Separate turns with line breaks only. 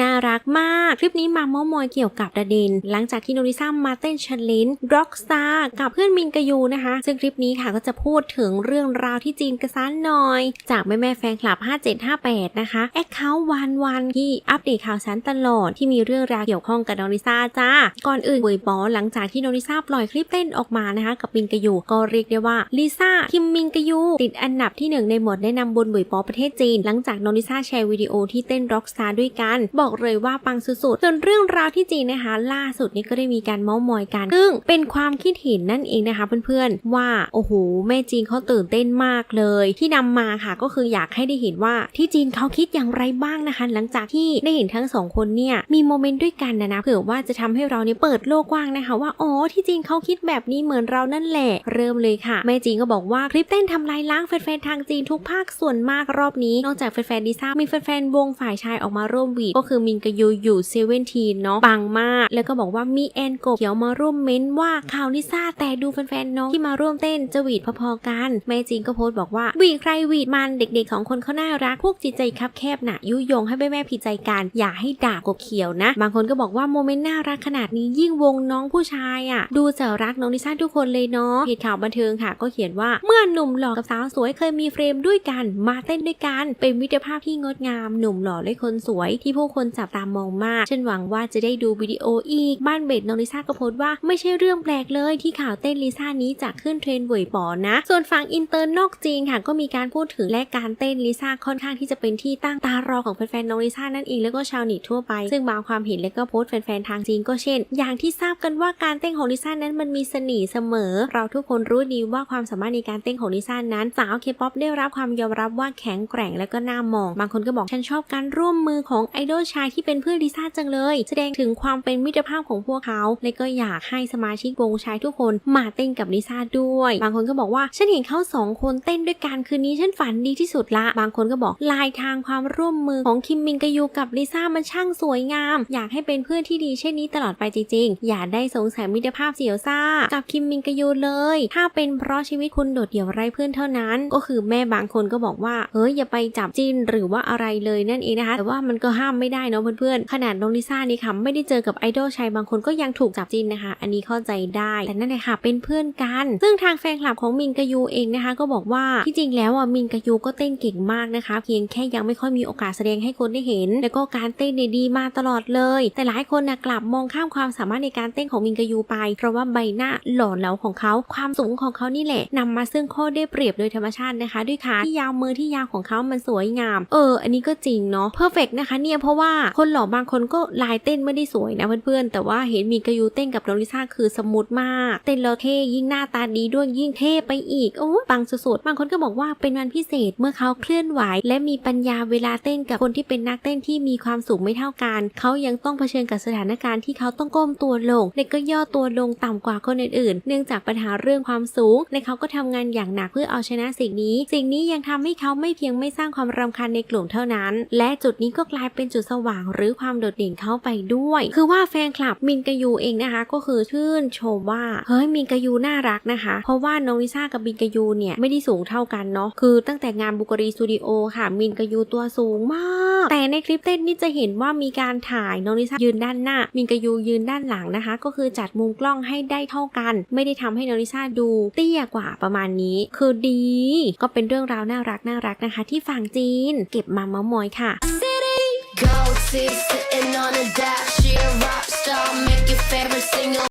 น่ารักมาก คลิปนี้มาเม้มอยเกี่ยวกับดาดินหลังจากที่โนริซ่ามาเต้นชันลินร็อกสตาร์กับเพื่อนมินกยูนะคะ ซึ่งคลิปนี้ค่ะก็จะพูดถึงเรื่องราวที่จีนกระซันหน่อย จากแม่แม่แฟนคลับ 5758 นะคะแอคเคาท์วันวันที่อัปเดตข่าวสารตลอดที่มีเรื่องราวเกี่ยวข้องกับโนริซ่าจ้า ก่อนอื่นเวยบอหลังจากที่โนริซ่าปล่อยคลิปเต้นออกมานะคะกับมินกยูก็เรียกได้ว่าลิซ่าคิมมินกยูติดอันดับที่หนึ่งในหมวดแนะนำบนเวยบอประเทศจีน หลังจากโนริซ่าแชร์วิดีโอที่เต้นร็อกสตาร์ด้วยกันบอกเลยว่าปังสุดๆ ส่วนเรื่องราวที่จีนนะคะ ล่าสุดนี้ก็ได้มีการเมาส์มอยกัน ซึ่งเป็นความคิดเห็นนั่นเองนะคะเพื่อนๆ ว่าโอ้โหแม่จีนเขาตื่นเต้นมากเลย ที่นำมาค่ะก็คืออยากให้ได้เห็นว่าที่จีนเขาคิดอย่างไรบ้างนะคะ หลังจากที่ได้เห็นทั้งสองคนเนี่ยมีโมเมนต์ด้วยกันนะนะเผื่อว่าจะทำให้เราเนี่ยเปิดโลกกว้างนะคะ ว่าอ๋อที่จีนเขาคิดแบบนี้เหมือนเรานั่นแหละ เริ่มเลยค่ะแม่จีนก็บอกว่าคลิปเต้นทำลายล้างแฟนๆทางจีนทุกภาคส่วนมากรอบนี้นอกจากแฟนๆดิซ่ามีแฟนๆวงฝ่ายชายออกมาร่วมหวีดก็คือมินกบยูอยู่เซเว่นทีเนาะปังมาก แล้วก็บอกว่ามีแอนโกบเขียวมาร่วมเม้นว่าข่าวลิซ่าแต่ดูแฟนๆเนาะที่มาร่วมเต้นจะหวีดพอๆกัน แม่จีนก็โพสต์บอกว่าหวีดใครหวีดมันเด็กๆสองคนเขาน่ารักพวกจิตใจคับแคบน่ะยุยงให้แม่แม่ๆผิดใจกันอย่าให้ด่ากบเขียวนะ บางคนก็บอกว่าโมเมนต์น่ารักขนาดนี้ยิ่งวงน้องผู้ชายอะ ดูจะรักน้องลิซ่าทุกคนเลยเนาะเพจข่าวบันเทิงค่ะ ก็เขียนว่าเมื่อหนุ่มหล่อกับสาวสวยเคยมีเฟรมด้วยกัน มาเต้นด้วยกัน เป็นมิตรภาพที่งดงามหนุ่มหล่อและคนสวยที่ผู้คนจับตามองมาก ฉันหวังว่าจะได้ดูวิดีโออีก บ้านเบดน้องลิซ่าก็โพสต์ว่าไม่ใช่เรื่องแปลกเลยที่ข่าวเต้นลิซ่านี้จะขึ้นเทรนด์หวยปอนะ ส่วนฝั่งอินเตอร์นอกจีนค่ะก็มีการพูดถึงและการเต้นลิซ่าค่อนข้างที่จะเป็นที่ตั้งตารอของแฟนๆน้องลิซ่านั่นเองแล้วก็ชาวเน็ตทั่วไป ซึ่งบางความเห็นและก็โพสต์แฟนๆทางจีนก็เช่น อย่างที่ทราบกันว่าการเต้นของลิซ่านั้นมันมีเสน่ห์เสมอ เราทุกคนรู้ดีว่าความสามารถในการเต้นของลิซ่านั้นสาวเคป๊อปได้รับความยอมรับว่าแข็งแกร่งและก็น่ามอง บางคนก็บอกฉันชอบการร่วมมือของไอดอลชายที่เป็นเพื่อนลิซ่าจังเลย แสดงถึงความเป็นมิตรภาพของพวกเขา และก็อยากให้สมาชิกวงชายทุกคนมาเต้นกับลิซ่าด้วย บางคนก็บอกว่าฉันเห็นเขาสองคนเต้นด้วยกันคืนนี้ฉันฝันดีที่สุดละ บางคนก็บอกลายทางความร่วมมือของคิมมินกยูกับลิซ่ามันช่างสวยงาม อยากให้เป็นเพื่อนที่ดีเช่นนี้ตลอดไปจริงๆ อย่าได้สงสัยมิตรภาพเสียวซ่า กับคิมมินกยูเลย ถ้าเป็นเพราะชีวิตคุณโดดเดี่ยวไร้เพื่อนเท่านั้น ก็คือแม่บางคนก็บอกว่าเฮ้ยอย่าไปจับจิ้นหรือว่าอะไรเลยนั่นเองนะคะแต่ว่ามันก็ห้ามไม่ได้ได้เนาะเพื่อนๆ ขนาดน้องลิซ่านี่ค่ะไม่ได้เจอกับไอดอลชายบางคนก็ยังถูกจับจินนะคะ อันนี้เข้าใจได้ แต่นั่นแหละค่ะเป็นเพื่อนกัน ซึ่งทางแฟนคลับของมินกยูเองนะคะ ก็บอกว่าที่จริงแล้วอะมินกยูก็เต้นเก่งมากนะคะ เพียงแค่ยังไม่ค่อยมีโอกาสแสดงให้คนได้เห็น แล้วก็การเต้นเนี่ยดีมาตลอดเลย แต่หลายคนนะกลับมองข้ามความสามารถในการเต้นของมินกยูไป เพราะว่าใบหน้าหล่อเหลาของเขาความสูงของเขานี่แหละนำมาซึ่งข้อได้เปรียบโดยธรรมชาตินะคะ ด้วยขาที่ยาวมือที่ยาวของเขามันสวยงาม เออ อันนี้ก็จริงเนาะเพอร์เฟกนะคะเนี่ยเพราะว่าคนหล่อบางคนก็ลายเต้นไม่ได้สวยนะเพื่อนๆ แต่ว่าเห็นมินกยูเต้นกับน้องลิซ่าคือสมูทมาก เต้นแล้วเท่ยิ่งหน้าตาดีด้วยยิ่งเท่ไปอีก โอ้ปังสุดๆ บางคนก็บอกว่าเป็นวันพิเศษเมื่อเขาเคลื่อนไหว และมีปัญญาเวลาเต้นกับคนที่เป็นนักเต้นที่มีความสูงไม่เท่ากัน เขายังต้องเผชิญกับสถานการณ์ที่เขาต้องก้มตัวลงและก็ย่อตัวลงต่ำกว่าคนอื่นๆ เนื่องจากปัญหาเรื่องความสูง และเขาก็ทำงานอย่างหนักเพื่อเอาชนะสิ่งนี้ สิ่งนี้ยังทำให้เขาไม่เพียงไม่สร้างความรำคาญในกลุ่มเท่านั้น และจุดนี้ก็กลายเป็นจุดสว่างหรือความโดดเด่นเข้าไปด้วย คือว่าแฟนคลับมินกยูเองนะคะ ก็คือชื่นชมว่าเฮ้ยมินกยูน่ารักนะคะ เพราะว่าน้องลิซ่ากับมินกยูเนี่ยไม่ได้สูงเท่ากันเนาะคือตั้งแต่งานบุกรีสตูดิโอค่ะ มินกยูตัวสูงมาก แต่ในคลิปเต้นนี่จะเห็นว่ามีการถ่ายน้องลิซ่ายืนด้านหน้า มินกยูยืนด้านหลังนะคะ ก็คือจัดมุมกล้องให้ได้เท่ากัน ไม่ได้ทำให้น้องลิซ่าดูเตี้ยกว่าประมาณนี้ คือดี ก็เป็นเรื่องราวน่ารักน่ารักนะคะ ที่ฝั่งจีน เก็บมาเมาส์มอยค่ะ
Go, teeth sitting on a dash, she a rock star, make your favorite single.